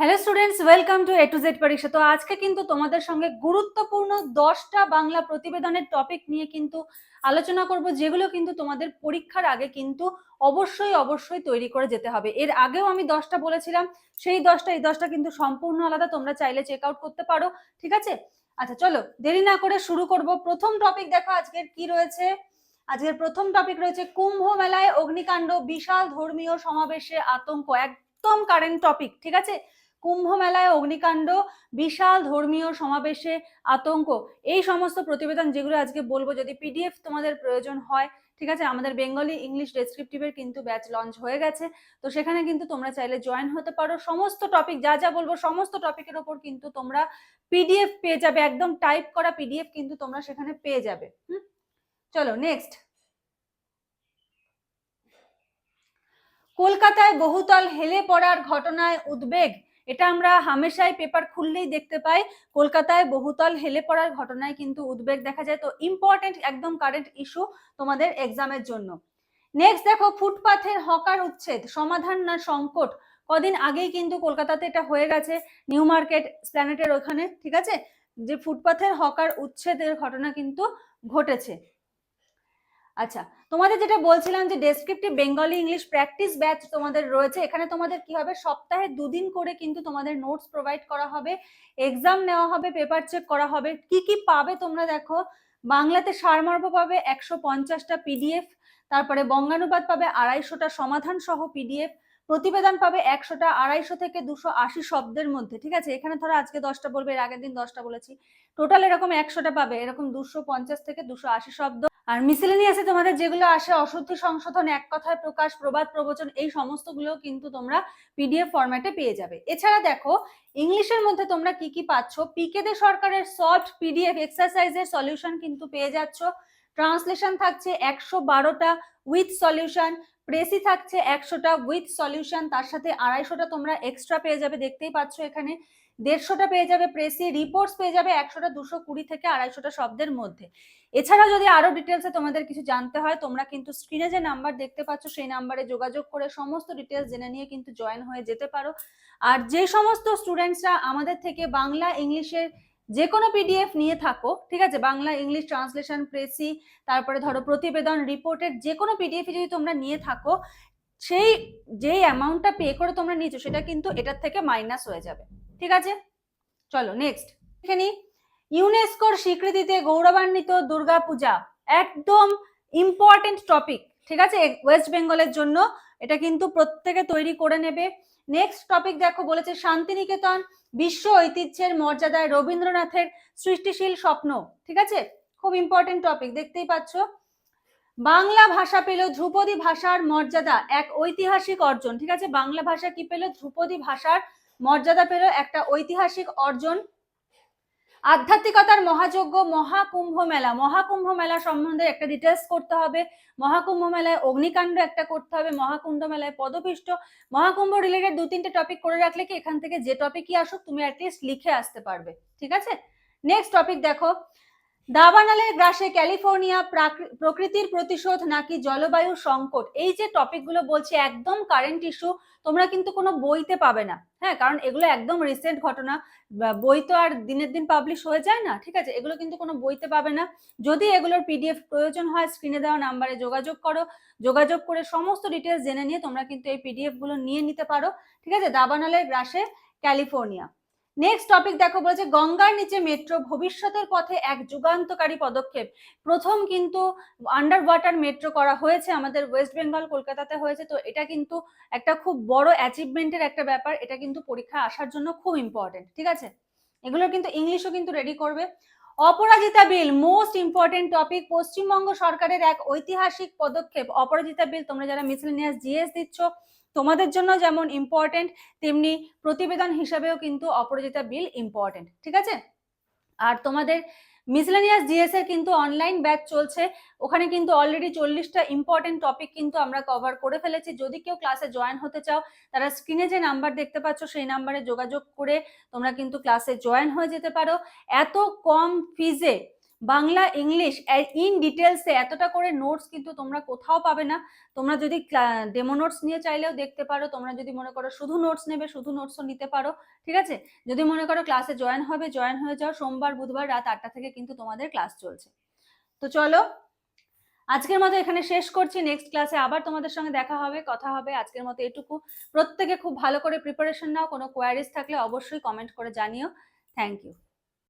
Hello students welcome to A to Z পরীক্ষা। তো আজকে কিন্তু তোমাদের সঙ্গে গুরুত্বপূর্ণ দশটা বাংলা প্রতিবেদনের টপিক নিয়ে কিন্তু আলোচনা করব, যেগুলো কিন্তু তোমাদের পরীক্ষার আগে কিন্তু অবশ্যই অবশ্যই তৈরি করে যেতে হবে। এর আগেও আমি দশটা বলেছিলাম, সেই দশটা, এই দশটা কিন্তু সম্পূর্ণ আলাদা, তোমরা চাইলে চেক আউট করতে পারো, ঠিক আছে? আচ্ছা চলো, দেরি না করে শুরু করব। প্রথম টপিক দেখো, আজকের কি রয়েছে? আজকের প্রথম টপিক রয়েছে কুম্ভ মেলায় অগ্নিকাণ্ড, বিশাল ধর্মীয় সমাবেশে আতঙ্ক, একদম কারেন্ট টপিক ঠিক আছে? কুম্ভ মেলায় অগ্নিকাণ্ড, বিশাল ধর্মীয় সমাবেশে আতঙ্ক। এই সমস্ত প্রতিবেদন যেগুলো আজকে বলব, যদি পিডিএফ তোমাদের প্রয়োজন হয়, ঠিক আছে? আমাদের বেঙ্গলি ইংলিশ ডেসক্রিপটিভের কিন্তু ব্যাচ লঞ্চ হয়ে গেছে। তো সেখানে কিন্তু তোমরা চাইলে জয়েন হতে পারো। সমস্ত টপিক যা যা বলব, সমস্ত টপিকের ওপর কিন্তু তোমরা পিডিএফ পেয়ে যাবে। একদম টাইপ করা পিডিএফ কিন্তু তোমরা সেখানে পেয়ে যাবে। হুম? চলো নেক্সট কলকাতায় বহুতল হেলে পড়ার ঘটনায় উদ্বেগ। এটা আমরা হামেশাই পেপার খুললেই দেখতে পাই। কলকাতায় বহুতল হেলে পড়ার ঘটনায় কিন্তু উদ্বেগ দেখা যায়। তো ইম্পর্টেন্ট একদম কারেন্ট ইস্যু তোমাদের এক্সামের জন্য। নেক্সট দেখো, ফুটপাথের হকার উচ্ছেদ, সমাধান না সংকট? কদিন আগেই কিন্তু কলকাতাতে এটা হয়ে গেছে, নিউ মার্কেট প্ল্যানেটের ওখানে, ঠিক আছে? যে ফুটপাথের হকার উচ্ছেদের ঘটনা কিন্তু ঘটেছে। আচ্ছা তোমাদের যেটা বলছিলাম যে descriptive Bengali English practice batch তোমাদের রয়েছে, এখানে তোমাদের কি হবে? সপ্তাহে দুদিন করে কিন্তু তোমাদের নোটস প্রোভাইড করা হবে এক্সাম নেওয়া হবে পেপার চেক করা হবে। কি কি পাবে তোমরা দেখো? বাংলাতে সারমর্ম পাবে একশো পঞ্চাশটা পিডিএফ তারপরে বঙ্গানুবাদ পাবে আড়াইশোটা সমাধান সহ পিডিএফ প্রতিবেদন পাবে একশোটা আড়াইশো থেকে দুশো আশি শব্দের মধ্যে, ঠিক আছে? এখানে ধরো আজকে দশটা বলবে, এর আগের দিন দশটা বলেছি। টোটাল এরকম একশোটা পাবে, এরকম দুশো পঞ্চাশ থেকে দুশো আশি শব্দ। আর মিসেলেনিয়াসে তোমাদের যেগুলো আসে, অশুদ্ধি সংশোধন, এক কথায় প্রকাশ, প্রবাদ, প্রবচন, এই সমস্ত সমস্তগুলো কিন্তু তোমরা পিডিএফ ফরম্যাটে পেয়ে যাবে। এছাড়া দেখো, ইংলিশের মধ্যে তোমরা কি কি পাচ্ছ? পিকে দে সরকারের সফট পিডিএফ এক্সারসাইজের সলিউশন কিন্তু পেয়ে যাচ্ছ। ট্রান্সলেশন থাকছে একশো বারোটা উইথ সলিউশন প্রেসি থাকছে একশোটা উইথ সলিউশন তার সাথে আড়াইশোটা তোমরা এক্সট্রা পেয়ে যাবে, দেখতেই পাচ্ছ এখানে। দেড়শোটা পেয়ে যাবে প্রেসি রিপোর্টস পেয়ে যাবে একশোটা দুশো কুড়ি থেকে আড়াইশোটা শব্দের মধ্যে। এছাড়া যদি আরও ডিটেলসে তোমাদের কিছু জানতে হয়, তোমরা কিন্তু স্ক্রিনে যে নাম্বার দেখতে পাচ্ছ, সেই নাম্বারে যোগাযোগ করে সমস্ত ডিটেলস জেনে নিয়ে কিন্তু জয়েন হয়ে যেতে পারো। আর যে সমস্ত স্টুডেন্টসরা আমাদের থেকে বাংলা, ইংলিশের যে কোনো পিডিএফ নিয়ে থাকো, ঠিক আছে? বাংলা ইংলিশ ট্রান্সলেশন প্রেসি তারপরে ধরো প্রতিবেদন রিপোর্টের যে কোনো পিডিএফ যদি তোমরা নিয়ে থাকো, সেই, যেই অ্যামাউন্টটা পে করে তোমরা নিয়েছো, সেটা কিন্তু এটার থেকে মাইনাস হয়ে যাবে, ঠিক আছে? চলো নেক্সট এখানে ইউনেস্কোর স্বীকৃতিতে গৌরবান্বিত দুর্গাপূজা, একদম ইম্পর্টেন্ট টপিক ঠিক আছে? ওয়েস্ট বেঙ্গলের জন্য এটা কিন্তু প্রত্যেকে তৈরি করে নেবে। নেক্সট টপিক দেখো বলেছে, শান্তিনিকেতন বিশ্ব ঐতিহ্যের মর্যাদায় রবীন্দ্রনাথের সৃষ্টিশীল স্বপ্ন। ঠিক আছে? খুব ইম্পর্টেন্ট টপিক দেখতেই পাচ্ছ। বাংলা ভাষা পেল ধ্রুপদী ভাষার মর্যাদা, এক ঐতিহাসিক অর্জন। ঠিক আছে? বাংলা ভাষা কি পেল? ধ্রুপদী ভাষার মর্যাদা পেল একটা ঐতিহাসিক অর্জন। আধ্যাত্মিকতার মহাযজ্ঞ, মহাকুম্ভ মেলা। মহাকুম্ভ মেলা সম্বন্ধে একটা ডিটেলস করতে হবে। মহাকুম্ভ মেলায় অগ্নিকাণ্ড একটা করতে হবে, মহাকুম্ভ মেলায় পদপিষ্ট। মহাকুম্ভ রিলেটেড দু তিনটে টপিক করে রাখলে কি এখান থেকে যে টপিকই আসুক, তুমি অ্যাটলিস্ট লিখে আসতে পারবে। ঠিক আছে? নেক্সট টপিক দেখো। দাবানালের গ্রাসে ক্যালিফোর্নিয়া প্রকৃতির প্রতিশোধ নাকি জলবায়ু সংকট? এই যে টপিকগুলো বলছি, একদম কারেন্ট ইস্যু তোমরা কিন্তু কোনো বইতে পাবে না। হ্যাঁ কারণ এগুলো একদম রিসেন্ট ঘটনা। বই তো আর দিনের দিন পাবলিশ হয়ে যায় না, ঠিক আছে? এগুলো কিন্তু কোনো বইতে পাবে না। যদি এগুলোর পিডিএফ প্রয়োজন হয় স্ক্রিনে দেওয়া নাম্বারে যোগাযোগ করো। যোগাযোগ করে সমস্ত ডিটেলস জেনে নিয়ে তোমরা কিন্তু এই পিডিএফগুলো নিয়ে নিতে পারো। ঠিক আছে? দাবানালের গ্রাসে ক্যালিফোর্নিয়া। নেক্সট টপিক দেখো বলেছে, গঙ্গার নিচে মেট্রো ভবিষ্যতের পথে এক যুগান্তকারী পদক্ষেপ। প্রথম কিন্তু আন্ডার ওয়াটার মেট্রো করা হয়েছে, আমাদের ওয়েস্ট বেঙ্গল কলকাতাতে হয়েছে, তো এটা কিন্তু একটা খুব বড় অ্যাচিভমেন্টের একটা ব্যাপার, এটা কিন্তু পরীক্ষা আসার জন্য খুব ইম্পর্টেন্ট ঠিক আছে? এগুলো কিন্তু ইংলিশও কিন্তু রেডি করবে। Aparajita bill most important topic Paschimbanga সরকারের এক ঐতিহাসিক পদক্ষেপ। অপরাজিতা বিল, তোমরা যারা মিসলেনিয়াস জিএস দিচ্ছ তোমাদের জন্য যেমন ইম্পর্টেন্ট তেমনি প্রতিবেদন হিসাবেও কিন্তু অপরাজিতা বিল ইম্পর্টেন্ট ঠিক আছে? আর তোমাদের মিসলেনিয়াস জিএস এর কিন্তু অনলাইন ব্যাচ চলছে, ওখানে কিন্তু অলরেডি চল্লিশটা ইম্পর্টেন্ট টপিক কিন্তু আমরা কভার করে ফেলেছি। যদি কেউ ক্লাসে জয়েন হতে চাও, তারা স্ক্রিনে যে নাম্বার দেখতে পাচ্ছ, সেই নাম্বারে যোগাযোগ করে তোমরা কিন্তু ক্লাসে জয়েন হয়ে যেতে পারো। এত কম ফিজে বাংলা, ইংলিশ ইন ডিটেলসে এতটা করে নোটস কিন্তু তোমরা কোথাও পাবে না। তোমরা যদি ডেমো নোটস নিয়ে চাইলেও দেখতে পারো, তোমরা যদি মনে করো শুধু নোটস নেবে, শুধু নোটসও নিতে পারো, ঠিক আছে? যদি মনে করো ক্লাসে জয়েন হবে জয়েন হয়ে যাও, সোমবার, বুধবার রাত আটটা থেকে কিন্তু তোমাদের ক্লাস চলছে। তো চলো, আজকের মতো এখানে শেষ করছি। নেক্সট ক্লাসে আবার তোমাদের সঙ্গে দেখা হবে, কথা হবে। আজকের মতো এটুকু। প্রত্যেকে খুব ভালো করে প্রিপারেশন নাও। কোনো কোয়ারিজ থাকলে অবশ্যই কমেন্ট করে জানিও। Thank you